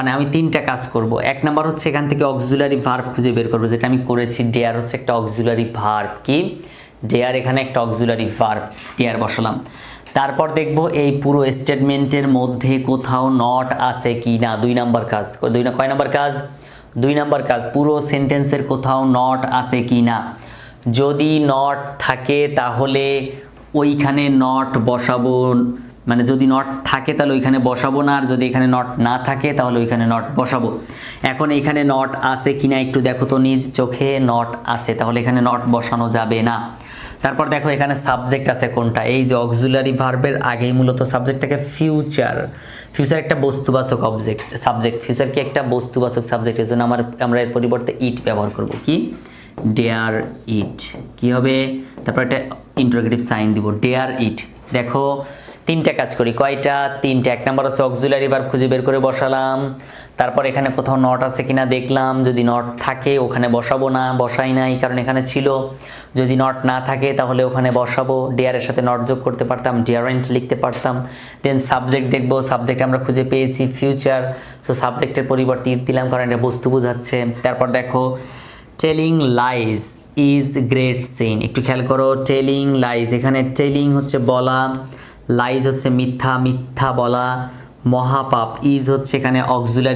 মানে আমি তিনটা কাজ করব। এক নাম্বার হচ্ছে এখান থেকে অক্সিলারি ভার্ব খুঁজে বের করব, যেটা আমি করেছি। ডেয়ার হচ্ছে একটা অক্সিলারি ভার্ব কি? ডেয়ার এখানে একটা অক্সিলারি ভার্ব ডেয়ার বসালাম। তারপর দেখব এই পুরো স্টেটমেন্টের মধ্যে কোথাও নট আছে কি না। দুই নাম্বার কাজ, দুই না, কয় নাম্বার কাজ? দুই নাম্বার কাজ, পুরো সেন্টেন্সের কোথাও নট আছে কি না। যদি নট থাকে তাহলে ওইখানে নট বসাবো মানে যদি নট থাকে তাহলে ওইখানে বসাবো না, আর যদি এখানে নট না থাকে তাহলে ওইখানে নট বসাবো। এখন এখানে নট আছে কিনা একটু দেখো তো নিজ চোখে নট আছে, তাহলে এখানে নট বসানো যাবে না। তারপর দেখো এখানে সাবজেক্ট আছে কোনটা? এই যে অক্সিলারি ভার্বের আগেই মূলত সাবজেক্ট থাকে ফিউচার ফিউচার একটা বস্তুবাচক অবজেক্ট সাবজেক্ট ফিউচার কি একটা বস্তুবাচক সাবজেক্ট এর জন্য আমার, আমরা এর পরিবর্তে ইট ব্যবহার করব। কি? ডেয়ার ইট কি হবে? তারপর একটা ইন্টারোগেটিভ সাইন দিব। ডেয়ার ইট দেখো তিনটা কাজ করি, কয়টা? তিনটা, এক নাম্বার হচ্ছে অক্সিলারি ভার্ব খুঁজে বের করে বসালাম। তারপর এখানে কোথাও নট আছে কিনা দেখলাম, যদি নট থাকে ওখানে বসাবো না, বসাই নাই, কারণ এখানে ছিল। যদি নট না থাকে তাহলে ওখানে বসাবো ডিয়ারের সাথে নট যোগ করতে পারতাম ডিয়ারেন্ট লিখতে পারতাম। দেন সাবজেক্ট দেখব সাবজেক্ট আমরা খুঁজে পেয়েছি ফিউচার সো সাবজেক্টের পরিবর্তে ইট দিলাম, কারণ এটা বস্তু বোঝাচ্ছে। তারপর দেখো telling lies is great sin একটু খেয়াল করো টেলিং লাইজ এখানে টেলিং হচ্ছে বলা। লাইজ হচ্ছে মিথ্যা মিথ্যা বলা মহাপাপ। ইজ হচ্ছে এখানে অক্সুলারি